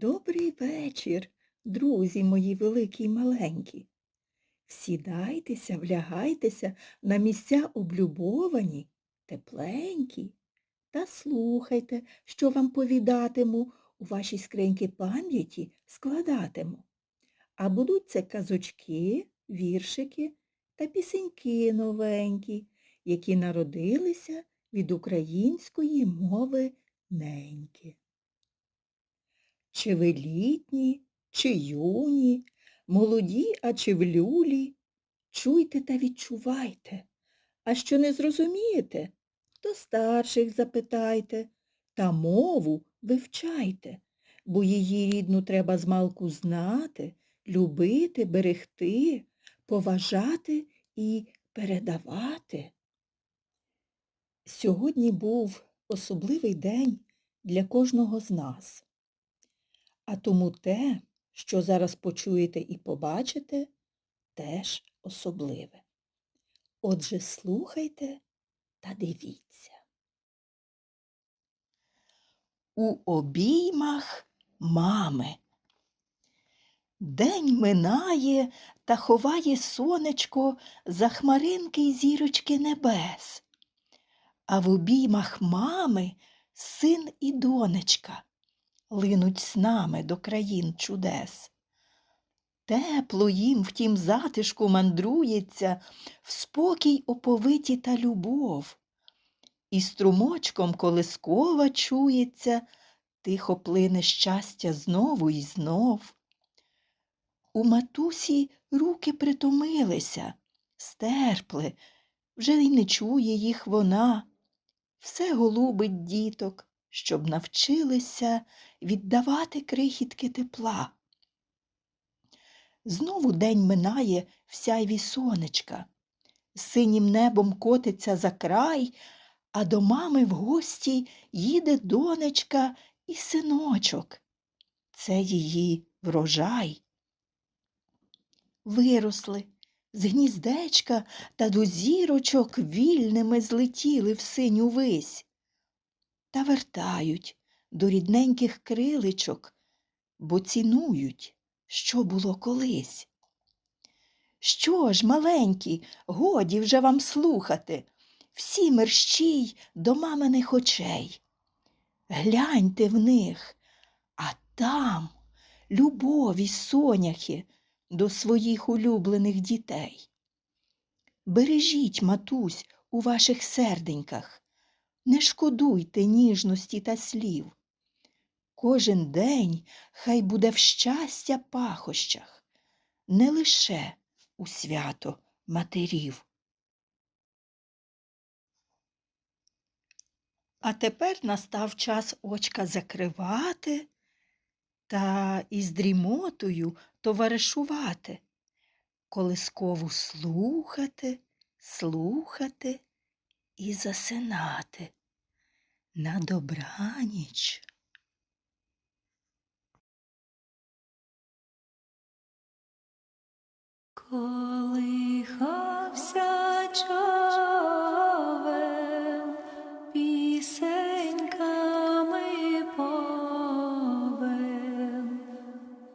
Добрий вечір, друзі мої великі й маленькі. Сідайтеся, влягайтеся на місця облюбовані, тепленькі, та слухайте, що вам повідатиму, у вашій скриньки пам'яті складатиму. А будуть це казочки, віршики та пісеньки новенькі, які народилися від української мови неньки. Чи ви літні, чи юні, молоді, а чи в люлі, чуйте та відчувайте, а що не зрозумієте, то старших запитайте та мову вивчайте, бо її рідну треба змалку знати, любити, берегти, поважати і передавати. Сьогодні був особливий день для кожного з нас. А тому те, що зараз почуєте і побачите, теж особливе. Отже, слухайте та дивіться. У обіймах мами. День минає та ховає сонечко за хмаринки й зірочки небес. А в обіймах мами син і донечка линуть з нами до країн чудес. Тепло їм в тім затишку мандрується, в спокій оповиті та любов. І струмочком колискова чується, тихо плине щастя знову і знов. У матусі руки притомилися, стерпли, вже й не чує їх вона. Все голубить діток, щоб навчилися віддавати крихітки тепла. Знову день минає в сяйві сонечка, синім небом котиться за край, а до мами в гості їде донечка і синочок. Це її врожай. Виросли з гніздечка та до зірочок вільними злетіли в синю вись та вертають до рідненьких криличок, бо цінують, що було колись. Що ж, маленькі, годі вже вам слухати, всі мерщій до маминих очей. Гляньте в них, а там любові соняхи до своїх улюблених дітей. Бережіть, матусь, у ваших серденьках, не шкодуйте ніжності та слів. Кожен день хай буде в щастя пахощах, не лише у свято матерів. А тепер настав час очка закривати та із дрімотою товаришувати, колискову слухати, слухати і засинати. На добраніч. Колихався човен, пісеньками повен,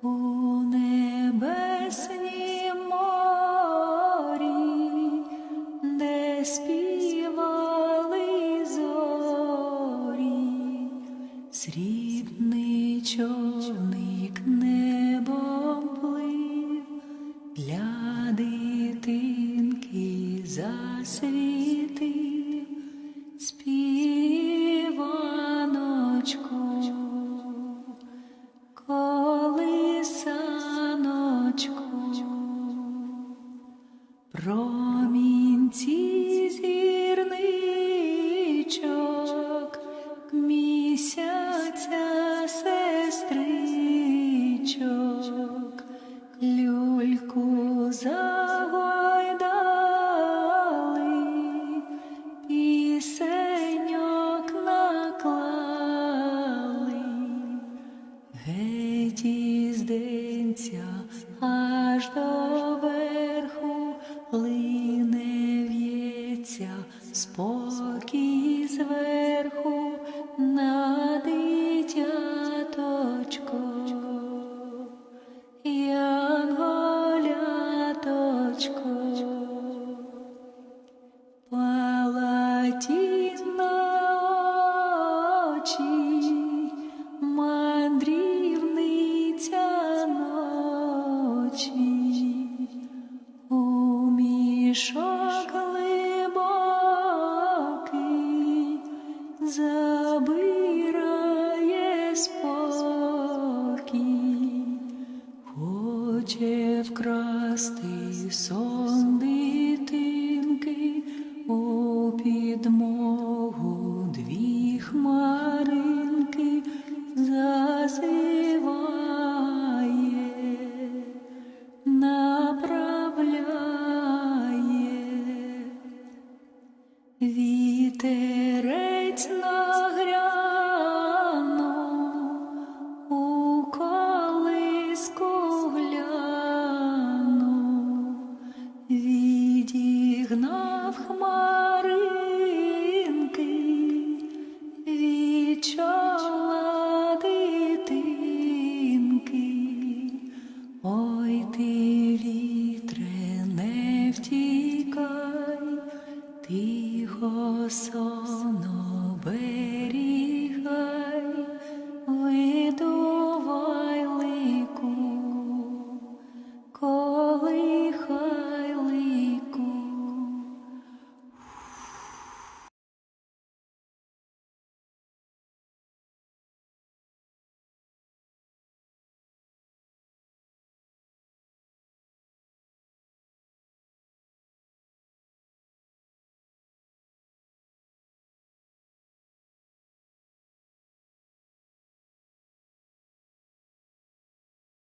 у небеснім estrelas. очі, мандрівниця ночі, у мішок глибокий забирає спокій, хоче вкрасти сон. Вітерець нагрянув, у колиску глянув, відігнав хмаринки, дитинки. Ой ти, вітре, не втікай, соно беріг.